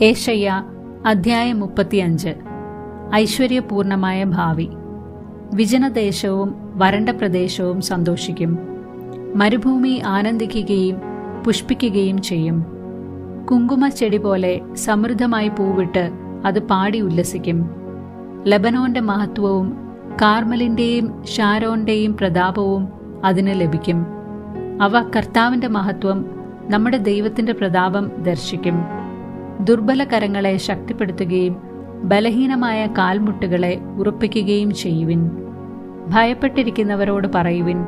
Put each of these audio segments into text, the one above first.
ഏഷയ്യ അധ്യായം മുപ്പത്തിയഞ്ച്. ഐശ്വര്യപൂർണമായ ഭാവി. വിജനദേശവും വരണ്ട പ്രദേശവും സന്തോഷിക്കും. മരുഭൂമി ആനന്ദിക്കുകയും പുഷ്പിക്കുകയും ചെയ്യും. കുങ്കുമ ചെടി പോലെ സമൃദ്ധമായി പൂവിട്ട് അത് പാടി ഉല്ലസിക്കും. ലബനോന്റെ മഹത്വവും കാർമലിന്റെയും ഷാരോന്റെയും പ്രതാപവും അതിന് ലഭിക്കും. അവ കർത്താവിന്റെ മഹത്വം നമ്മുടെ ദൈവത്തിന്റെ പ്രതാപം ദർശിക്കും. ദുർബല കരങ്ങളെ ശക്തിപ്പെടുത്തുകയും ബലഹീനമായ കാൽമുട്ടുകളെ ഉറപ്പിക്കുകയും ചെയ്യുവിൻ. ഭയപ്പെട്ടിരിക്കുന്നവരോട് പറയുവിൻ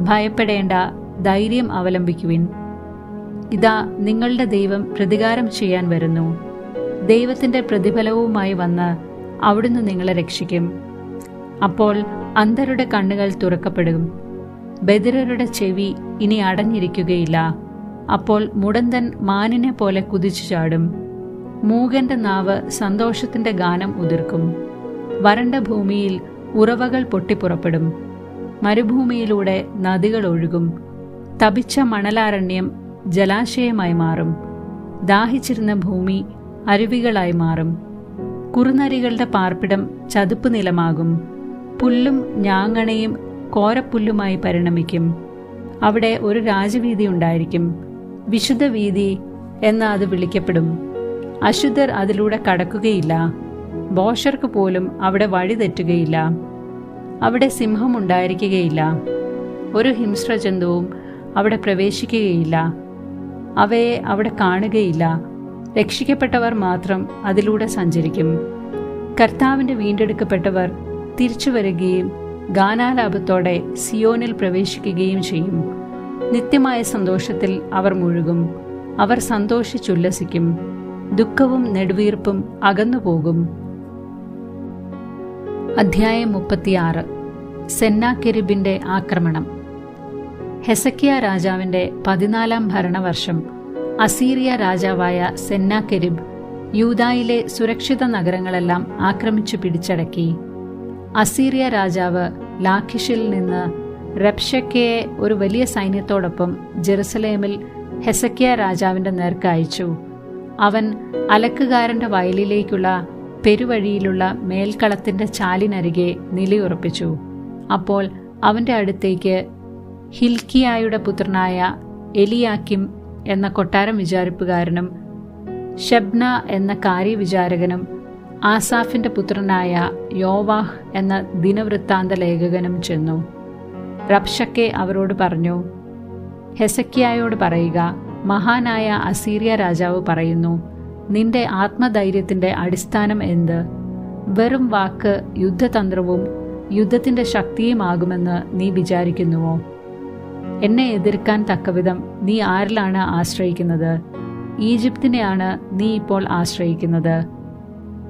ഭയപ്പെടേണ്ട ധൈര്യം അവലംബിക്കുവിൻ. ഇതാ നിങ്ങളുടെ ദൈവം പ്രതികാരം ചെയ്യാൻ വരുന്നു. ദൈവത്തിന്റെ പ്രതിഫലവുമായി വന്ന് അവിടുന്ന് നിങ്ങളെ രക്ഷിക്കും. അപ്പോൾ അന്തരുടെ കണ്ണുകൾ തുറക്കപ്പെടും. ബദിരരുടെ ചെവി ഇനി അടഞ്ഞിരിക്കുകയില്ല. അപ്പോൾ മുടന്തൻ മാനിനെ പോലെ കുതിച്ചു ചാടും. മൂകന്റെ നാവ് സന്തോഷത്തിന്റെ ഗാനം ഉതിർക്കും. വരണ്ട ഭൂമിയിൽ ഉറവകൾ പൊട്ടിപ്പുറപ്പെടും. മരുഭൂമിയിലൂടെ നദികൾ ഒഴുകും. തപിച്ച മണലാരണ്യം ജലാശയമായി മാറും. ദാഹിച്ചിരുന്ന ഭൂമി അരുവികളായി മാറും. കുറുനരികളുടെ പാർപ്പിടം ചതുപ്പ് നിലമാകും. പുല്ലും ഞാങ്ങണയും കോരപ്പുല്ലുമായി പരിണമിക്കും. അവിടെ ഒരു രാജവീതി ഉണ്ടായിരിക്കും. വിശുദ്ധ വീതി എന്ന് അത് വിളിക്കപ്പെടും. അശുദ്ധർ അതിലൂടെ കടക്കുകയില്ല. ബോഷർക്ക് പോലും അവിടെ വഴി തെറ്റുകയില്ല. അവിടെ സിംഹം ഉണ്ടായിരിക്കുകയില്ല. ഒരു ഹിംസ്രജന്തുവും അവിടെ പ്രവേശിക്കുകയില്ല. അവയെ അവിടെ കാണുകയില്ല. രക്ഷിക്കപ്പെട്ടവർ മാത്രം അതിലൂടെ സഞ്ചരിക്കും. കർത്താവിന്റെ വീണ്ടെടുക്കപ്പെട്ടവർ തിരിച്ചു വരികയും ഗാനാലാപത്തോടെ സിയോനിൽ പ്രവേശിക്കുകയും ചെയ്യും. നിത്യമായ സന്തോഷത്തിൽ അവർ മുഴുകും. അവർ സന്തോഷിച്ചുല്ലസിക്കും. ദുഃഖവും നെടുവീർപ്പും അകന്നുപോകും. അധ്യായം മുപ്പത്തിയാറ്. സെന്നാക്കെരിബിന്റെ ആക്രമണം. ഹെസക്കിയ രാജാവിന്റെ പതിനാലാം ഭരണവർഷം അസീറിയ രാജാവായ സെന്നാക്കെരിബ് യൂതായിലെ സുരക്ഷിത നഗരങ്ങളെല്ലാം ആക്രമിച്ചു പിടിച്ചടക്കി. അസീറിയ രാജാവ് ലാഖിഷിൽ നിന്ന് റബ്ഷക്കയെ ഒരു വലിയ സൈന്യത്തോടൊപ്പം ജെറുസലേമിൽ ഹെസക്കിയ രാജാവിന്റെ നേർക്ക് അയച്ചു. അവൻ അലക്കുകാരന്റെ വയലിലേക്കുള്ള പെരുവഴിയിലുള്ള മേൽക്കളത്തിന്റെ ചാലിനരികെ നിലയുറപ്പിച്ചു. അപ്പോൾ അവന്റെ അടുത്തേക്ക് ഹിൽക്കിയായുടെ പുത്രനായ എലിയാക്കിം എന്ന കൊട്ടാരം വിചാരിപ്പുകാരനും ഷബ്ന എന്ന കാര്യവിചാരകനും ആസാഫിന്റെ പുത്രനായ യോവാഹ് എന്ന ദിനവൃത്താന്ത ലേഖകനും ചെന്നു. റബ്ഷക്കെ അവരോട് പറഞ്ഞു ഹെസക്കിയായോട് പറയുക മഹാനായ അസീറിയ രാജാവ് പറയുന്നു നിന്റെ ആത്മധൈര്യത്തിന്റെ അടിസ്ഥാനം എന്ത്? വെറും വാക്ക് യുദ്ധതന്ത്രവും യുദ്ധത്തിന്റെ ശക്തിയുമാകുമെന്ന് നീ വിചാരിക്കുന്നുവോ? എന്നെ എതിർക്കാൻ തക്കവിധം നീ ആരിലാണ് ആശ്രയിക്കുന്നത്? ഈജിപ്തിനെയാണ് നീ ഇപ്പോൾ ആശ്രയിക്കുന്നത്.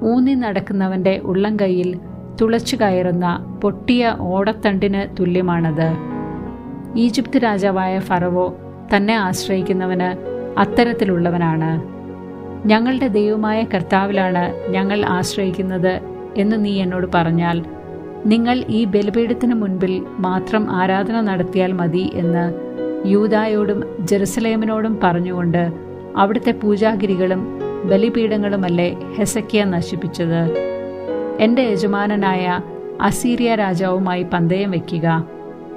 ഊന്നി നടക്കുന്നവന്റെ ഉള്ളംകൈയിൽ തുളച്ചു കയറുന്ന പൊട്ടിയ ഓടത്തണ്ടിന് തുല്യമാണത്. ഈജിപ്ത് രാജാവായ ഫറവോ തന്നെ ആശ്രയിക്കുന്നവന് അത്തരത്തിലുള്ളവനാണ്. ഞങ്ങളുടെ ദൈവമായ കർത്താവിലാണ് ഞങ്ങൾ ആശ്രയിക്കുന്നത് എന്ന് നീ എന്നോട് പറഞ്ഞാൽ നിങ്ങൾ ഈ ബലിപീഠത്തിന് മുൻപിൽ മാത്രം ആരാധന നടത്തിയാൽ മതി എന്ന് യൂതായോടും ജെറുസലേമിനോടും പറഞ്ഞുകൊണ്ട് അവിടുത്തെ പൂജാഗിരികളും ബലിപീഠങ്ങളുമല്ലേ ഹെസക്കിയ നശിപ്പിച്ചത്. എന്റെ യജമാനനായ അസീരിയ രാജാവുമായി പന്തയം വയ്ക്കുക.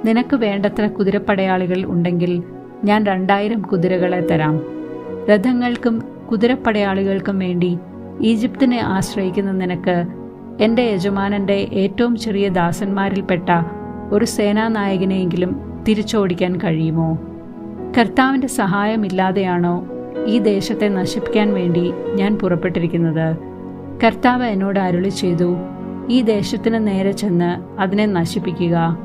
നിനക്ക് വേണ്ടത്ര കുതിരപ്പടയാളികൾ ഉണ്ടെങ്കിൽ ഞാൻ രണ്ടായിരം കുതിരകളെ തരാം. രഥങ്ങൾക്കും കുതിരപ്പടയാളികൾക്കും വേണ്ടി ഈജിപ്തിനെ ആശ്രയിക്കുന്ന നിനക്ക് എന്റെ യജമാനന്റെ ഏറ്റവും ചെറിയ ദാസന്മാരിൽപ്പെട്ട ഒരു സേനാനായകനെയെങ്കിലും തിരിച്ചോടിക്കാൻ കഴിയുമോ? കർത്താവിന്റെ സഹായമില്ലാതെയാണോ ഈ ദേശത്തെ നശിപ്പിക്കാൻ വേണ്ടി ഞാൻ പുറപ്പെട്ടിരിക്കുന്നത്? കർത്താവ് എന്നോട് അരുളി ചെയ്തു ഈ ദേശത്തിന് നേരെ ചെന്ന് അതിനെ നശിപ്പിക്കുക.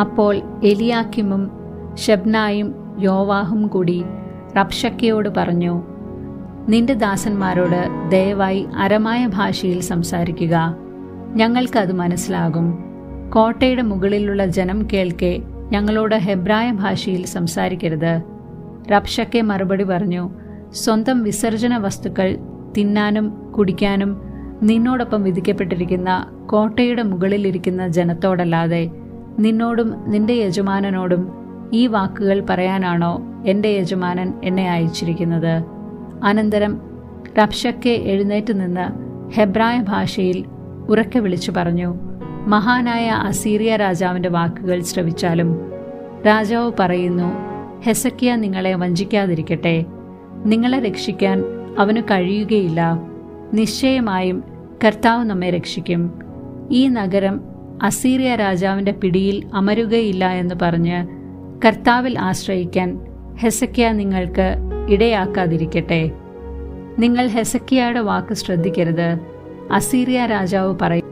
അപ്പോൾ എലിയാക്കിമും ഷബ്നായും യോവാഹും കൂടി റബ്ഷക്കയോട് പറഞ്ഞു നിന്റെ ദാസന്മാരോട് ദയവായി അരമായ ഭാഷയിൽ സംസാരിക്കുക. ഞങ്ങൾക്കത് മനസ്സിലാകും. കോട്ടയുടെ മുകളിലുള്ള ജനം കേൾക്കെ ഞങ്ങളോട് ഹെബ്രായ ഭാഷയിൽ സംസാരിക്കരുത്. റബ്ഷക്കെ മറുപടി പറഞ്ഞു സ്വന്തം വിസർജന വസ്തുക്കൾ തിന്നാനും കുടിക്കാനും നിന്നോടൊപ്പം വിധിക്കപ്പെട്ടിരിക്കുന്ന കോട്ടയുടെ മുകളിലിരിക്കുന്ന ജനത്തോടല്ലാതെ നിന്നോടും നിന്റെ യജമാനനോടും ഈ വാക്കുകൾ പറയാനാണോ എന്റെ യജമാനൻ എന്നെ അയച്ചിരിക്കുന്നത്? അനന്തരം റബ്ഷക്കെ എഴുന്നേറ്റ് നിന്ന് ഹെബ്രായ ഭാഷയിൽ ഉറക്കെ വിളിച്ചു പറഞ്ഞു മഹാനായ അസീറിയ രാജാവിന്റെ വാക്കുകൾ ശ്രവിച്ചാലും രാജാവ് പറയുന്നു ഹെസക്കിയ നിങ്ങളെ വഞ്ചിക്കാതിരിക്കട്ടെ. നിങ്ങളെ രക്ഷിക്കാൻ അവന് കഴിയുകയില്ല. നിശ്ചയമായും കർത്താവ് നമ്മെ രക്ഷിക്കും. ഈ നഗരം അസീറിയ രാജാവിന്റെ പിടിയിൽ അമരുകയില്ല എന്ന് പറഞ്ഞ് കർത്താവിൽ ആശ്രയിക്കാൻ ഹെസക്കിയ നിങ്ങൾക്ക് ഇടയാക്കാതിരിക്കട്ടെ. നിങ്ങൾ ഹെസക്കിയയുടെ വാക്ക് ശ്രദ്ധിക്കരുത്. അസീറിയ രാജാവ് പറയും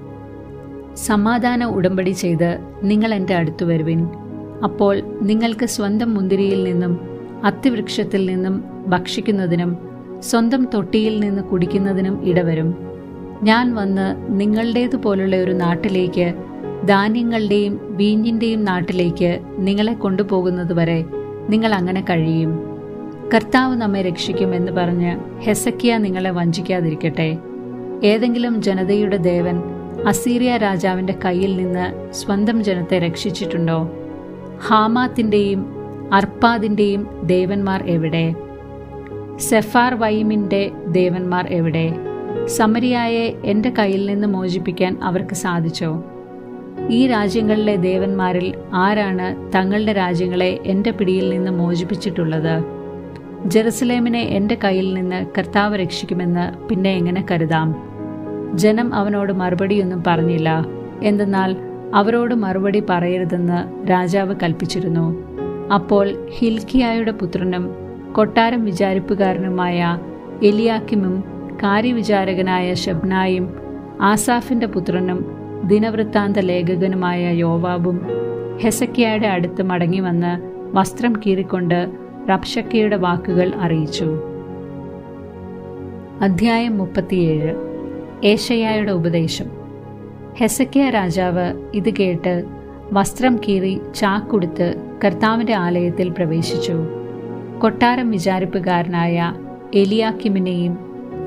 സമാധാന ഉടമ്പടി ചെയ്ത് നിങ്ങൾ എന്റെ അടുത്തു വരുവിൻ. അപ്പോൾ നിങ്ങൾക്ക് സ്വന്തം മുന്തിരിയിൽ നിന്നും അത്തിവൃക്ഷത്തിൽ നിന്നും ഭക്ഷിക്കുന്നതിനും സ്വന്തം തൊട്ടിയിൽ നിന്ന് കുടിക്കുന്നതിനും ഇടവരും ഞാൻ വന്ന് നിങ്ങളുടേതുപോലുള്ള ഒരു നാട്ടിലേക്ക് ധാന്യങ്ങളുടെയും വീഞ്ഞിന്റെയും നാട്ടിലേക്ക് നിങ്ങളെ കൊണ്ടുപോകുന്നതുവരെ നിങ്ങൾ അങ്ങനെ കഴിയും. കർത്താവ് നമ്മെ രക്ഷിക്കുമെന്ന് പറഞ്ഞ് ഹെസക്കിയ നിങ്ങളെ വഞ്ചിക്കാതിരിക്കട്ടെ. ഏതെങ്കിലും ജനതയുടെ ദേവൻ അസീറിയ രാജാവിന്റെ കയ്യിൽ നിന്ന് സ്വന്തം ജനത്തെ രക്ഷിച്ചിട്ടുണ്ടോ? ഹാമാത്തിന്റെയും അർപ്പാദിന്റെയും ദേവന്മാർ എവിടെ? സെഫാർ വൈമിന്റെ ദേവന്മാർ എവിടെ? സമരിയായെ എന്റെ കയ്യിൽ നിന്ന് മോചിപ്പിക്കാൻ അവർക്ക് സാധിച്ചോ? ഈ രാജ്യങ്ങളിലെ ദേവന്മാരിൽ ആരാണ് തങ്ങളുടെ രാജ്യങ്ങളെ എന്റെ പിടിയിൽ നിന്ന് മോചിപ്പിച്ചിട്ടുള്ളത്? ജെറുസലേമിനെ എന്റെ കയ്യിൽ നിന്ന് കർത്താവ് രക്ഷിക്കുമെന്ന് പിന്നെ എങ്ങനെ കരുതാം? ജനം അവനോട് മറുപടിയൊന്നും പറഞ്ഞില്ല. എന്തെന്നാൽ അവരോട് മറുപടി പറയരുതെന്ന് രാജാവ് കൽപ്പിച്ചിരുന്നു. അപ്പോൾ ഹിൽക്കിയായുടെ പുത്രനും കൊട്ടാരം വിചാരിപ്പുകാരനുമായ എലിയാക്കിമും കാര്യവിചാരകനായ ഷബ്നായും ആസാഫിന്റെ പുത്രനും ദിനവൃത്താന്ത ലേഖകനുമായ യോവാബും ഹെസക്കിയായുടെ അടുത്ത് മടങ്ങി വന്ന് വസ്ത്രം കീറിക്കൊണ്ട് റബ്ഷക്കയുടെ വാക്കുകൾ അറിയിച്ചു. അധ്യായം മുപ്പത്തിയേഴ്. ഏഷയായുടെ ഉപദേശം. ഹെസക്കിയ രാജാവ് ഇത് കേട്ട് വസ്ത്രം കീറി ചാക്കുടുത്ത് കർത്താവിന്റെ ആലയത്തിൽ പ്രവേശിച്ചു. കൊട്ടാരം വിചാരിപ്പുകാരനായ എലിയാക്കിമിനെയും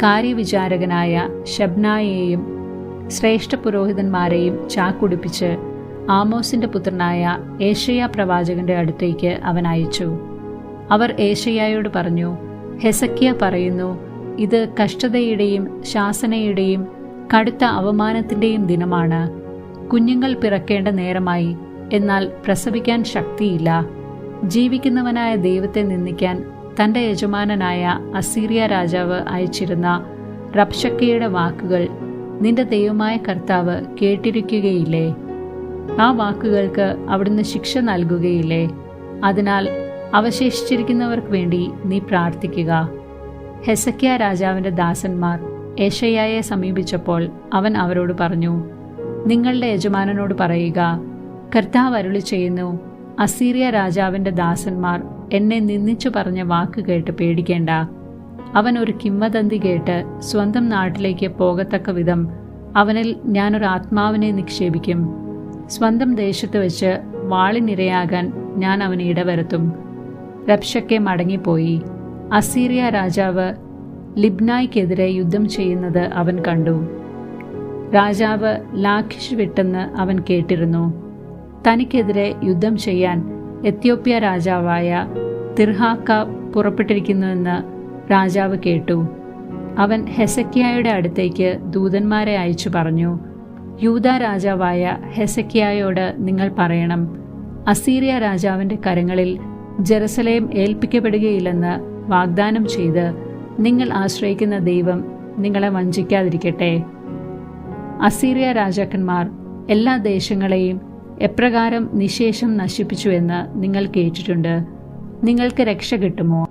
കാര്യവിചാരകനായ ഷബ്നായെയും ശ്രേഷ്ഠ പുരോഹിതന്മാരെയും ചാക്കുടിപ്പിച്ച് ആമോസിന്റെ പുത്രനായ ഏഷ്യ പ്രവാചകന്റെ അടുത്തേക്ക് അവൻ അയച്ചു. അവർ ഏഷയായോട് പറഞ്ഞു ഹെസക്കിയ പറയുന്നു ഇത് കഷ്ടതയുടെയും ശാസനയുടെയും കടുത്ത അവമാനത്തിന്റെയും ദിനമാണ്. കുഞ്ഞുങ്ങൾ പിറക്കേണ്ട നേരമായി എന്നാൽ പ്രസവിക്കാൻ ശക്തിയില്ല. ജീവിക്കുന്നവനായ ദൈവത്തെ നിന്ദിക്കാൻ തന്റെ യജമാനനായ അസീറിയ രാജാവ് അയച്ചിരുന്ന റബ്ഷക്കയുടെ വാക്കുകൾ നിന്റെ ദൈവമായ കർത്താവ് കേട്ടിരിക്കുകയില്ലേ? ആ വാക്കുകൾക്ക് അവിടുന്ന് ശിക്ഷ നൽകുകയില്ലേ? അതിനാൽ അവശേഷിച്ചിരിക്കുന്നവർക്ക് വേണ്ടി നീ പ്രാർത്ഥിക്കുക. ഹെസക്കിയ രാജാവിന്റെ ദാസന്മാർ ഏഷയായെ സമീപിച്ചപ്പോൾ അവൻ അവരോട് പറഞ്ഞു നിങ്ങളുടെ യജമാനനോട് പറയുക കർത്താവ് അരുളി ചെയ്യുന്നു അസീറിയ രാജാവിന്റെ ദാസന്മാർ എന്നെ നിന്ദിച്ചു പറഞ്ഞ വാക്ക് കേട്ട് പേടിക്കേണ്ട. അവൻ ഒരു കിംവദന്തി കേട്ട് സ്വന്തം നാട്ടിലേക്ക് പോകത്തക്ക വിധം അവനിൽ ഞാനൊരു ആത്മാവിനെ നിക്ഷേപിക്കും. സ്വന്തം ദേശത്ത് വെച്ച് വാളിനിരയാകാൻ ഞാൻ അവനെ ഇടവരുത്തും. റബ്ഷക്കെ മടങ്ങിപ്പോയി. അസീറിയ രാജാവ് ലിബ്നായ്ക്കെതിരെ യുദ്ധം ചെയ്യുന്നത് അവൻ കണ്ടു. രാജാവ് ലാഖിഷ് വിട്ടെന്ന് അവൻ കേട്ടിരുന്നു. തനിക്കെതിരെ യുദ്ധം ചെയ്യാൻ എത്യോപ്യ രാജാവായ തിർഹാക്ക പുറപ്പെട്ടിരിക്കുന്നുവെന്ന് രാജാവ് കേട്ടു. അവൻ ഹെസക്കിയായുടെ അടുത്തേക്ക് ദൂതന്മാരെ അയച്ചു പറഞ്ഞു യൂത രാജാവായ ഹെസക്കിയായോട് നിങ്ങൾ പറയണം. അസീറിയ രാജാവിന്റെ കരങ്ങളിൽ ജെറുസലേം ഏൽപ്പിക്കപ്പെടുകയില്ലെന്ന് വാഗ്ദാനം ചെയ്ത് നിങ്ങൾ ആശ്രയിക്കുന്ന ദൈവം നിങ്ങളെ വഞ്ചിക്കാതിരിക്കട്ടെ. അസീറിയ രാജാക്കന്മാർ എല്ലാ ദേശങ്ങളെയും എപ്രകാരം നിശേഷം നശിപ്പിച്ചുവെന്ന് നിങ്ങൾ കേട്ടിട്ടുണ്ട്. നിങ്ങൾക്ക് രക്ഷ കിട്ടുമോ?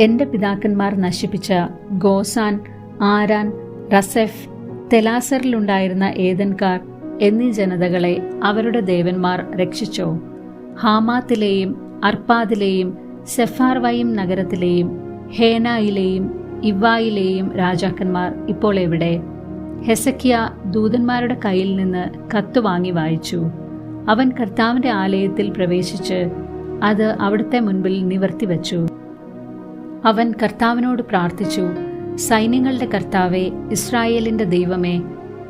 എന്റെ പിതാക്കന്മാർ നശിപ്പിച്ച ഗോസാൻ ആരാൻ റസെഫ് തെലാസറിലുണ്ടായിരുന്ന ഏതൻകാർ എന്നീ ജനതകളെ അവരുടെ ദേവന്മാർ രക്ഷിച്ചോ? ഹാമാത്തിലെയും അർപ്പാദിലെയും സെഫാർവയും നഗരത്തിലെയും ഹേനായിലെയും ഇവായിലെയും രാജാക്കന്മാർ ഇപ്പോൾ എവിടെ? ഹെസക്കിയ ദൂതന്മാരുടെ കയ്യിൽ നിന്ന് കത്ത് വാങ്ങി വായിച്ചു. അവൻ കർത്താവിന്റെ ആലയത്തിൽ പ്രവേശിച്ച് അത് അവിടുത്തെ മുൻപിൽ നിവർത്തിവെച്ചു അവൻ കർത്താവിനോട് പ്രാർത്ഥിച്ചു സൈന്യങ്ങളുടെ കർത്താവെ ഇസ്രായേലിന്റെ ദൈവമേ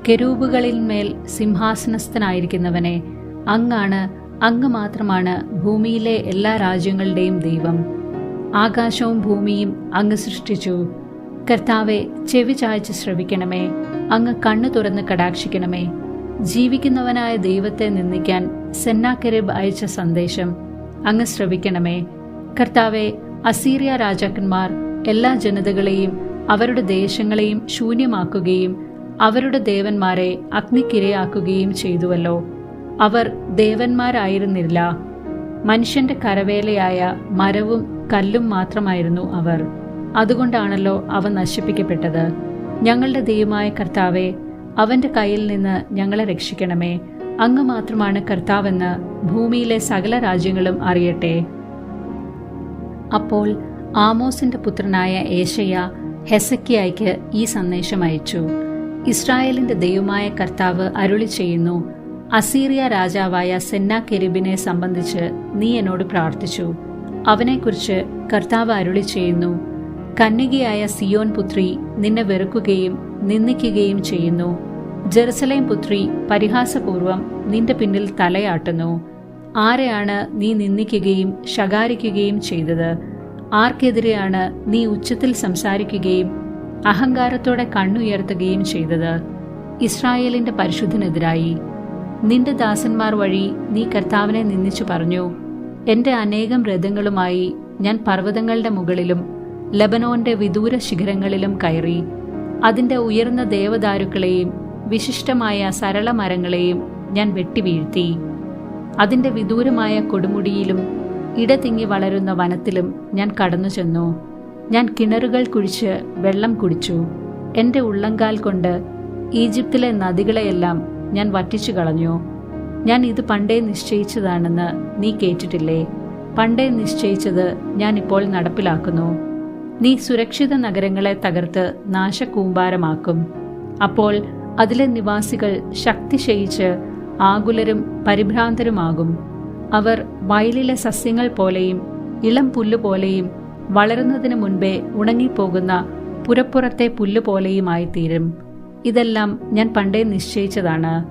കെരൂബുകളിന്മേൽ സിംഹാസനസ്ഥനായിരിക്കുന്നവനെ അങ്ങാണ് അങ്ങ് മാത്രമാണ് ഭൂമിയിലെ എല്ലാ രാജ്യങ്ങളുടെയും ദൈവം. ആകാശവും ഭൂമിയും അങ്ങ് സൃഷ്ടിച്ചു. കർത്താവെ ചെവി ചായച്ച് ശ്രവിക്കണമേ. അങ്ങ് കണ്ണു തുറന്ന് കടാക്ഷിക്കണമേ. ജീവിക്കുന്നവനായ ദൈവത്തെ നിന്ദിക്കാൻ സെന്നാക്കരബ് അയച്ച സന്ദേശം അങ്ങ് ശ്രവിക്കണമേ. കർത്താവെ അസീറിയ രാജാക്കന്മാർ എല്ലാ ജനതകളെയും അവരുടെ ദേശങ്ങളെയും ശൂന്യമാക്കുകയും അവരുടെ ദേവന്മാരെ അഗ്നിക്കിരയാക്കുകയും ചെയ്തുവല്ലോ. അവർ ദേവന്മാരായിരുന്നില്ല. മനുഷ്യന്റെ കരവേലയായ മരവും കല്ലും മാത്രമായിരുന്നു അവർ. അതുകൊണ്ടാണല്ലോ അവ നശിപ്പിക്കപ്പെട്ടത്. ഞങ്ങളുടെ ദൈവമായ കർത്താവെ അവന്റെ കയ്യിൽ നിന്ന് ഞങ്ങളെ രക്ഷിക്കണമേ. അങ്ങ് മാത്രമാണ് കർത്താവെന്ന് ഭൂമിയിലെ സകല രാജ്യങ്ങളും അറിയട്ടെ. അപ്പോൾ ആമോസിന്റെ പുത്രനായ ഏഷയ ഹെസക്കിയായ്ക്ക് ഈ സന്ദേശം അയച്ചു. ഇസ്രായേലിന്റെ ദൈവമായ കർത്താവ് അരുളി ചെയ്യുന്നു അസീറിയ രാജാവായ സെന്നാ കെരിബിനെ സംബന്ധിച്ച് നീ എന്നോട് പ്രാർത്ഥിച്ചു. അവനെക്കുറിച്ച് കർത്താവ് അരുളി ചെയ്യുന്നു. കന്യകയായ സിയോൻ പുത്രി നിന്നെ വെറുക്കുകയും നിന്ദിക്കുകയും ചെയ്യുന്നു. ജെറുസലേം പുത്രി പരിഹാസപൂർവം നിന്റെ പിന്നിൽ തലയാട്ടുന്നു. ആരെയാണ് നീ നിന്ദിക്കുകയും ശകാരിക്കുകയും ചെയ്തത്? ആർക്കെതിരെയാണ് നീ ഉച്ചത്തിൽ സംസാരിക്കുകയും അഹങ്കാരത്തോടെ കണ്ണുയർത്തുകയും ചെയ്തത്? ഇസ്രായേലിന്റെ പരിശുദ്ധനെതിരായി നിന്റെ ദാസന്മാർ വഴി നീ കർത്താവിനെ നിന്ദിച്ചു പറഞ്ഞു. എന്റെ അനേകം രഥങ്ങളുമായി ഞാൻ പർവതങ്ങളുടെ മുകളിലും ലബനോന്റെ വിദൂര ശിഖരങ്ങളിലും കയറി. അതിന്റെ ഉയർന്ന ദേവദാരുക്കളെയും വിശിഷ്ടമായ സരള മരങ്ങളെയും ഞാൻ വെട്ടിവീഴ്ത്തി അതിന്റെ വിദൂരമായ കൊടുമുടിയിലും ഇടതിങ്ങി വളരുന്ന വനത്തിലും ഞാൻ കടന്നു ചെന്നു. ഞാൻ കിണറുകൾ കുഴിച്ച് വെള്ളം കുടിച്ചു. എന്റെ ഉള്ളങ്കാൽ കൊണ്ട് ഈജിപ്തിലെ നദികളെയെല്ലാം ഞാൻ വറ്റിച്ചു കളഞ്ഞു. ഞാൻ ഇത് പണ്ടേ നിശ്ചയിച്ചതാണെന്ന് നീ കേട്ടിട്ടില്ലേ? പണ്ടേ നിശ്ചയിച്ചത് ഞാൻ ഇപ്പോൾ നടപ്പിലാക്കുന്നു. നീ സുരക്ഷിത നഗരങ്ങളെ തകർത്ത് നാശകൂമ്പാരമാക്കും. അപ്പോൾ അതിലെ നിവാസികൾ ശക്തിശയിച്ച് ആകുലരും പരിഭ്രാന്തരുമാകും. അവർ വയലിലെ സസ്യങ്ങൾ പോലെയും ഇളം പുല്ലുപോലെയും വളരുന്നതിന് മുൻപേ ഉണങ്ങിപ്പോകുന്ന പുരപ്പുറത്തെ പുല്ലുപോലെയുമായി തീരും ഇതെല്ലാം ഞാൻ പണ്ടേ നിശ്ചയിച്ചതാണ്.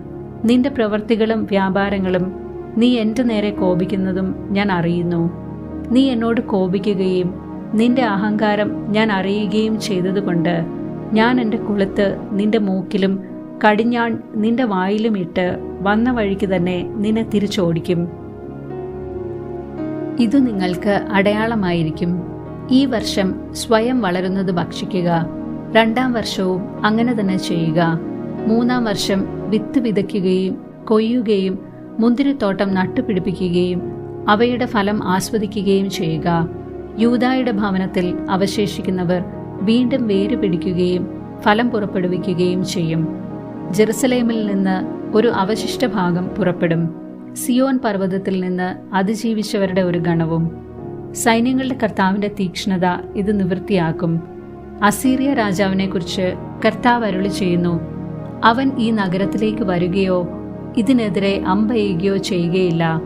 നിന്റെ പ്രവർത്തികളും വ്യാപാരങ്ങളും നീ എന്റെ നേരെ കോപിക്കുന്നതും ഞാൻ അറിയുന്നു. നീ എന്നോട് കോപിക്കുകയും നിന്റെ അഹങ്കാരം ഞാൻ അറിയുകയും ചെയ്തതുകൊണ്ട് ഞാൻ എന്റെ കുളത്ത് നിന്റെ മൂക്കിലും കടിഞ്ഞാൺ നിന്റെ വായിലും ഇട്ട് വന്ന വഴിക്ക് തന്നെ നിന്നെ തിരിച്ചോടിക്കും. ഇത് നിങ്ങൾക്ക് അടയാളമായിരിക്കും. ഈ വർഷം സ്വയം വളരുന്നത് ഭക്ഷിക്കുക. രണ്ടാം വർഷവും അങ്ങനെ തന്നെ ചെയ്യുക. മൂന്നാം വർഷം വിത്ത് വിതയ്ക്കുകയും കൊയ്യുകയും മുന്തിരിത്തോട്ടം നട്ടുപിടിപ്പിക്കുകയും അവയുടെ ഫലം ആസ്വദിക്കുകയും ചെയ്യുക. യൂതായുടെ ഭവനത്തിൽ അവശേഷിക്കുന്നവർ വീണ്ടും വേര് പിടിക്കുകയും ഫലം പുറപ്പെടുവിക്കുകയും ചെയ്യും. ജെറുസലേമിൽ നിന്ന് ഒരു അവശിഷ്ട ഭാഗം പുറപ്പെടും. സിയോൻ പർവതത്തിൽ നിന്ന് അതിജീവിച്ചവരുടെ ഒരു ഗണവും. സൈന്യങ്ങളുടെ കർത്താവിന്റെ തീക്ഷ്ണത ഇത് നിവൃത്തിയാക്കും. അസീറിയ രാജാവിനെക്കുറിച്ച് കർത്താവ് അരുളി ചെയ്യുന്നു അവൻ ഈ നഗരത്തിലേക്ക് വരികയോ ഇതിനെതിരെ അമ്പെയ്യുകയോ ചെയ്യുകയില്ല.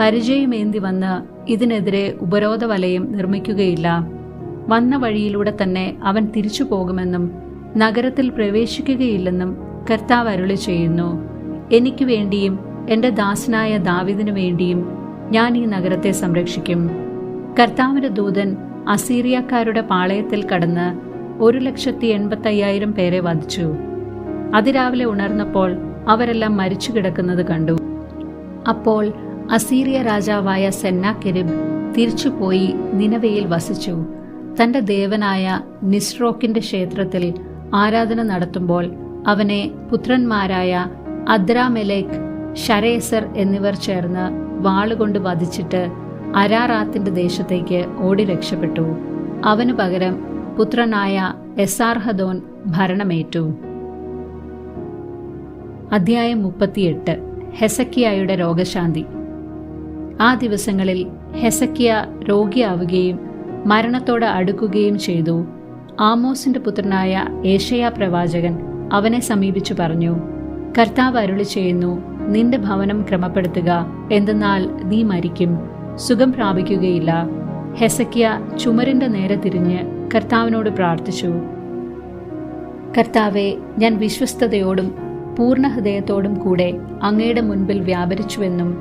പരിചയമേന്തി വന്ന് ഇതിനെതിരെ ഉപരോധ വലയം നിർമ്മിക്കുകയില്ല. വന്ന വഴിയിലൂടെ തന്നെ അവൻ തിരിച്ചു പോകുമെന്നും നഗരത്തിൽ പ്രവേശിക്കുകയില്ലെന്നും കർത്താവ് അരുളി ചെയ്യുന്നു. എനിക്ക് വേണ്ടിയും എന്റെ ദാസനായ ദാവിദിനു വേണ്ടിയും ഞാൻ ഈ നഗരത്തെ സംരക്ഷിക്കും. കർത്താവിന്റെ ദൂതൻ അസീറിയക്കാരുടെ പാളയത്തിൽ കടന്ന് ഒരു ലക്ഷത്തി എൺപത്തയ്യായിരം പേരെ വധിച്ചു. അതിരാവിലെ ഉണർന്നപ്പോൾ അവരെല്ലാം മരിച്ചു കിടക്കുന്നത് കണ്ടു. അപ്പോൾ അസീറിയ രാജാവായ സെന്നാകെരിബ് തിരിച്ചുപോയി നിനവയിൽ വസിച്ചു. തന്റെ ദേവനായ നിസ്രോക്കിന്റെ ക്ഷേത്രത്തിൽ ആരാധന നടത്തുമ്പോൾ അവനെ പുത്രന്മാരായ അദ്രാമെലേക്ക് ഷരേസർ എന്നിവർ ചേർന്ന് വാളുകൊണ്ട് വധിച്ചിട്ട് അരാറാത്തിന്റെ ദേശത്തേക്ക് ഓടി രക്ഷപ്പെട്ടു. അവനു പകരം പുത്രനായ എസാർഹദോൻ ഭരണമേറ്റു. അധ്യായം മുപ്പത്തിയെട്ട്. ഹെസക്കിയായുടെ രോഗശാന്തി. ആ ദിവസങ്ങളിൽ ഹെസക്കിയ രോഗിയാവുകയും മരണത്തോട് അടുക്കുകയും ചെയ്തു. ആമോസിന്റെ പുത്രനായ ഏഷയ പ്രവാചകൻ അവനെ സമീപിച്ചു പറഞ്ഞു കർത്താവ് അരുളി ചെയ്യുന്നു നിന്റെ ഭവനം ക്രമപ്പെടുത്തുക എന്തെന്നാൽ നീ മരിക്കും സുഖം പ്രാപിക്കുകയില്ല. ഹെസക്കിയ ചുമരിന്റെ നേരെ തിരിഞ്ഞ് കർത്താവിനോട് പ്രാർത്ഥിച്ചു. കർത്താവെ ഞാൻ വിശ്വസ്തയോടും പൂർണ ഹൃദയത്തോടും കൂടെ അങ്ങയുടെ മുൻപിൽ വ്യാപരിച്ചുവെന്നും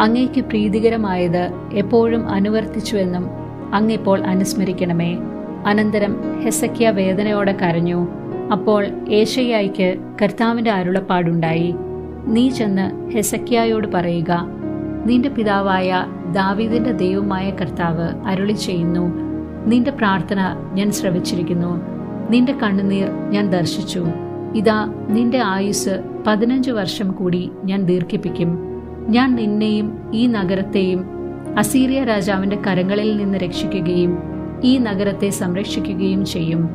അങ്ങയ്ക്ക് പ്രീതികരമായത് എപ്പോഴും അനുവർത്തിച്ചുവെന്നും അങ്ങിപ്പോൾ അനുസ്മരിക്കണമേ. അനന്തരം ഹെസക്കിയ വേദനയോടെ കരഞ്ഞു. അപ്പോൾ ഏഷയ്യായിക്ക് കർത്താവിന്റെ അരുളപ്പാടുണ്ടായി. നീ ചെന്ന് ഹെസക്കിയായോട് പറയുക. നിന്റെ പിതാവായ ദാവീദിന്റെ ദൈവമായ കർത്താവ് അരുളി ചെയ്യുന്നു നിന്റെ പ്രാർത്ഥന ഞാൻ ശ്രവിച്ചിരിക്കുന്നു. നിന്റെ കണ്ണുനീർ ഞാൻ ദർശിച്ചു. ഇതാ നിന്റെ ആയുസ് പതിനഞ്ച് വർഷം കൂടി ഞാൻ ദീർഘിപ്പിക്കും. ഞാൻ നിന്നെയും ഈ നഗരത്തെയും അസീറിയ രാജാവിന്റെ കരങ്ങളിൽ നിന്ന് രക്ഷിക്കുകയും ഈ നഗരത്തെ സംരക്ഷിക്കുകയും ചെയ്യും.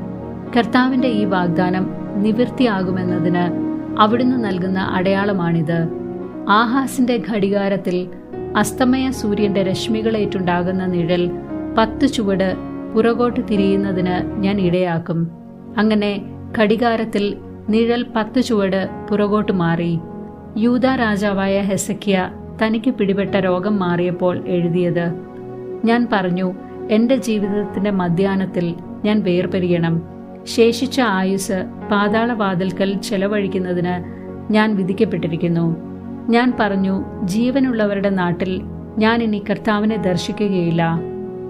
കർത്താവിന്റെ ഈ വാഗ്ദാനം നിവൃത്തിയാകുമെന്നതിന് അവിടുന്ന് നൽകുന്ന അടയാളമാണിത്. ആഹാസിന്റെ ഘടികാരത്തിൽ അസ്തമയ സൂര്യന്റെ രശ്മികളേറ്റുണ്ടാകുന്ന നിഴൽ പത്ത് ചുവട് പുറകോട്ട് തിരിയുന്നതിന് ഞാൻ ഇടയാക്കും. അങ്ങനെ ഘടികാരത്തിൽ നിഴൽ പത്ത് ചുവട് പുറകോട്ട് മാറി. യൂത രാജാവായ ഹെസക്കിയ തനിക്ക് പിടിപെട്ട രോഗം മാറിയപ്പോൾ എഴുതിയത്. ഞാൻ പറഞ്ഞു എന്റെ ജീവിതത്തിന്റെ മധ്യാനത്തിൽ ഞാൻ വേർപെരിയണം. ശേഷിച്ച ആയുസ് പാതാളവാതിൽക്കൽ ചെലവഴിക്കുന്നതിന് ഞാൻ വിധിക്കപ്പെട്ടിരിക്കുന്നു. ഞാൻ പറഞ്ഞു ജീവനുള്ളവരുടെ നാട്ടിൽ ഞാൻ ഇനി കർത്താവിനെ ദർശിക്കുകയില്ല.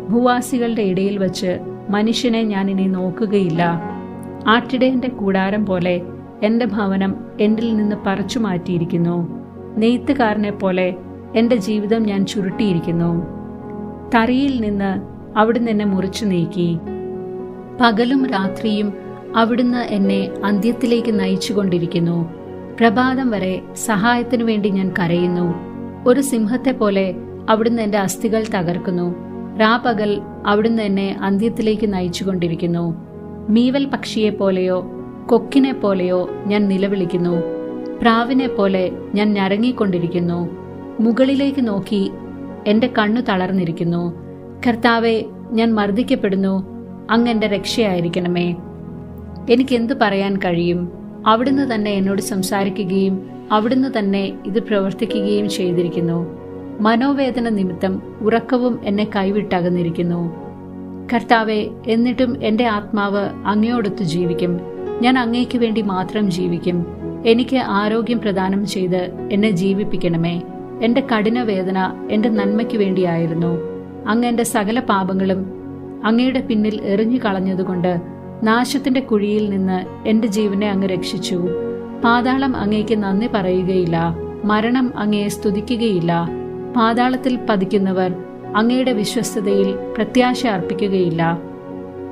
ഭൂവാസികളുടെ ഇടയിൽ വച്ച് മനുഷ്യനെ ഞാൻ ഇനി നോക്കുകയില്ല. ആട്ടിടയന്റെ കൂടാരം പോലെ എന്റെ ഭവനം എന്നിൽ നിന്ന് പറിച്ചു മാറ്റിയിരിക്കുന്നു. നെയ്ത്തുകാരനെ പോലെ എന്റെ ജീവിതം ഞാൻ ചുരുട്ടിയിരിക്കുന്നു. തറിയിൽ നിന്ന് അവിടുന്ന് എന്നെ മുറിച്ചു നീക്കി. പകലും രാത്രിയും അവിടുന്ന് എന്നെ അന്ത്യത്തിലേക്ക് നയിച്ചുകൊണ്ടിരിക്കുന്നു. പ്രഭാതം വരെ സഹായത്തിനു വേണ്ടി ഞാൻ കരയുന്നു. ഒരു സിംഹത്തെ പോലെ അവിടുന്ന് എന്റെ അസ്ഥികൾ തകർക്കുന്നു. രാപകൽ അവിടുന്ന് എന്നെ അന്ത്യത്തിലേക്ക് നയിച്ചുകൊണ്ടിരിക്കുന്നു. മീവൽ പക്ഷിയെ പോലെയോ കൊക്കിനെ പോലെയോ ഞാൻ നിലവിളിക്കുന്നു. പ്രാവിനെ പോലെ ഞാൻ ഞരങ്ങിക്കൊണ്ടിരിക്കുന്നു. മുകളിലേക്ക് നോക്കി എന്റെ കണ്ണു തളർന്നിരിക്കുന്നു. കർത്താവെ ഞാൻ മർദ്ദിക്കപ്പെടുന്നു. അങ്ങ് എന്റെ രക്ഷയായിരിക്കണമേ. എനിക്കെന്തു പറയാൻ കഴിയും? അവിടുന്ന് തന്നെ എന്നോട് സംസാരിക്കുകയും അവിടുന്ന് തന്നെ ഇത് പ്രവർത്തിക്കുകയും ചെയ്തിരിക്കുന്നു. മനോവേദന നിമിത്തം ഉറക്കവും എന്നെ കൈവിട്ടകന്നിരിക്കുന്നു. കർത്താവെ എന്നിട്ടും എന്റെ ആത്മാവ് അങ്ങയോടൊത്ത് ജീവിക്കും. ഞാൻ അങ്ങേക്ക് വേണ്ടി മാത്രം ജീവിക്കും. എനിക്ക് ആരോഗ്യം പ്രദാനം ചെയ്ത് എന്നെ ജീവിപ്പിക്കണമേ. എന്റെ കഠിന വേദന എന്റെ നന്മയ്ക്ക് വേണ്ടിയായിരുന്നു. അങ്ങ് എന്റെ സകല പാപങ്ങളും അങ്ങയുടെ പിന്നിൽ എറിഞ്ഞു കളഞ്ഞതുകൊണ്ട് നാശത്തിന്റെ കുഴിയിൽ നിന്ന് എന്റെ ജീവനെ അങ്ങ് രക്ഷിച്ചു. പാതാളം അങ്ങേക്ക് നന്ദി പറയുകയില്ല. മരണം അങ്ങയെ സ്തുതിക്കുകയില്ല. പാതാളത്തിൽ പതിക്കുന്നവർ അങ്ങയുടെ വിശ്വസ്തതയിൽ പ്രത്യാശ അർപ്പിക്കുകയില്ല.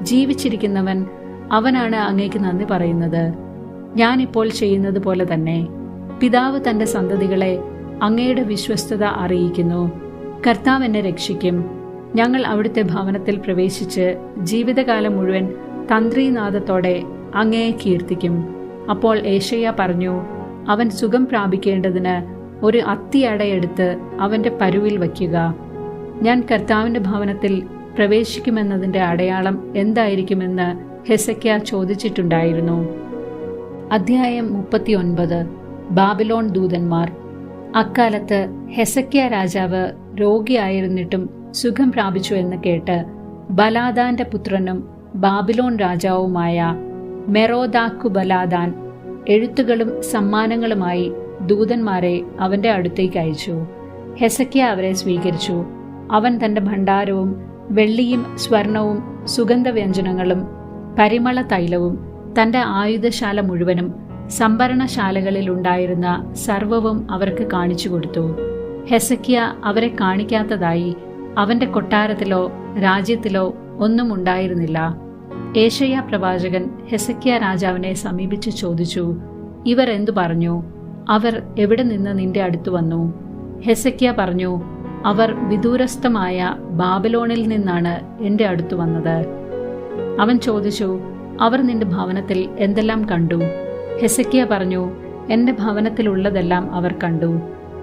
ജീവിച്ചിരിക്കുന്നവൻ അവനാണ് അങ്ങേക്ക് നന്ദി പറയുന്നത്. ഞാനിപ്പോൾ ചെയ്യുന്നത് പോലെ തന്നെ പിതാവ് തന്റെ സന്തതികളെ അങ്ങയുടെ വിശ്വസ്തത അറിയിക്കുന്നു. കർത്താവ് എന്നെ രക്ഷിക്കും. ഞങ്ങൾ അവിടുത്തെ ഭവനത്തിൽ പ്രവേശിച്ച് ജീവിതകാലം മുഴുവൻ തന്ത്രീനാഥത്തോടെ അങ്ങയെ കീർത്തിക്കും. അപ്പോൾ ഏഷയ്യ പറഞ്ഞു അവൻ സുഖം പ്രാപിക്കേണ്ടതിന് ഒരു അത്തിയടയെടുത്ത് അവന്റെ പരുവിൽ വയ്ക്കുക. ഞാൻ കർത്താവിന്റെ ഭവനത്തിൽ പ്രവേശിക്കുമെന്നതിന്റെ അടയാളം എന്തായിരിക്കുമെന്ന് ഹെസക്യ ചോദിച്ചിട്ടുണ്ടായിരുന്നു. അധ്യായം മുപ്പത്തിയൊൻപത്. ബാബിലോൺ ദൂതന്മാർ. അക്കാലത്ത് ഹെസക്യ രാജാവ് രോഗിയായിരുന്നിട്ടും സുഖം പ്രാപിച്ചു എന്ന് കേട്ട് ബലാദാന്റെ പുത്രനും ബാബിലോൺ രാജാവുമായ മെറോദാക്കു ബലാദാൻ എഴുത്തുകളും സമ്മാനങ്ങളുമായി ദൂതന്മാരെ അവന്റെ അടുത്തേക്ക് അയച്ചു. ഹെസക്യ അവരെ സ്വീകരിച്ചു. അവൻ തന്റെ ഭണ്ഡാരവും വെള്ളിയും സ്വർണവും സുഗന്ധവ്യഞ്ജനങ്ങളും പരിമള തൈലവും തന്റെ ആയുധശാല മുഴുവനും സംഭരണശാലകളിൽ ഉണ്ടായിരുന്ന സർവവും അവർക്ക് കാണിച്ചു കൊടുത്തു. ഹെസക്കിയ അവരെ കാണിക്കാത്തതായി അവന്റെ കൊട്ടാരത്തിലോ രാജ്യത്തിലോ ഒന്നും ഉണ്ടായിരുന്നില്ല. ഏഷയ പ്രവാചകൻ ഹെസക്കിയ രാജാവിനെ സമീപിച്ച് ചോദിച്ചു ഇവർ എന്തു പറഞ്ഞു? അവർ എവിടെ നിന്ന് നിന്റെ അടുത്ത് വന്നു? ഹെസക്യ പറഞ്ഞു അവർ വിദൂരസ്ഥമായ ബാബലോണിൽ നിന്നാണ് എന്റെ അടുത്ത് വന്നത്. അവൻ ചോദിച്ചു അവർ നിന്റെ ഭവനത്തിൽ എന്തെല്ലാം കണ്ടു? ഹെസക്കിയ പറഞ്ഞു എന്റെ ഭവനത്തിലുള്ളതെല്ലാം അവർ കണ്ടു.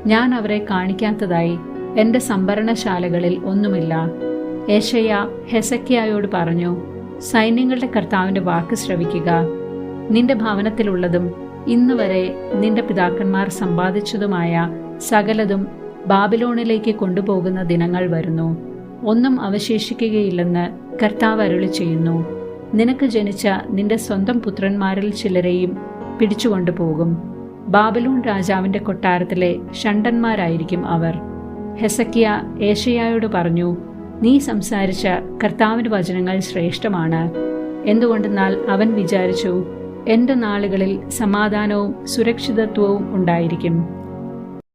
ഞാൻ അവരെ കാണിക്കാത്തതായി എന്റെ സംഭരണശാലകളിൽ ഒന്നുമില്ല. ഏഷയ ഹെസക്കിയായോട് പറഞ്ഞു സൈന്യങ്ങളുടെ കർത്താവിന്റെ വാക്ക് ശ്രവിക്കുക. നിന്റെ ഭവനത്തിലുള്ളതും ഇന്നുവരെ നിന്റെ പിതാക്കന്മാർ സമ്പാദിച്ചതുമായ സകലതും ബാബിലോണിലേക്ക് കൊണ്ടുപോകുന്ന ദിനങ്ങൾ വരുന്നു. ഒന്നും അവശേഷിക്കുകയില്ലെന്ന് കർത്താവ് അരുളി ചെയ്യുന്നു നിനക്ക് ജനിച്ച നിന്റെ സ്വന്തം പുത്രന്മാരിൽ ചിലരെയും പിടിച്ചുകൊണ്ടു പോകും ബാബലൂൺ രാജാവിന്റെ കൊട്ടാരത്തിലെ ഷണ്ടന്മാരായിരിക്കും അവർ. ഹെസക്കിയ ഏഷയായോട് പറഞ്ഞു നീ സംസാരിച്ച കർത്താവിന്റെ വചനങ്ങൾ ശ്രേഷ്ഠമാണ്. എന്തുകൊണ്ടെന്നാൽ അവൻ വിചാരിച്ചു എന്റെ നാളുകളിൽ സമാധാനവും സുരക്ഷിതത്വവും ഉണ്ടായിരിക്കും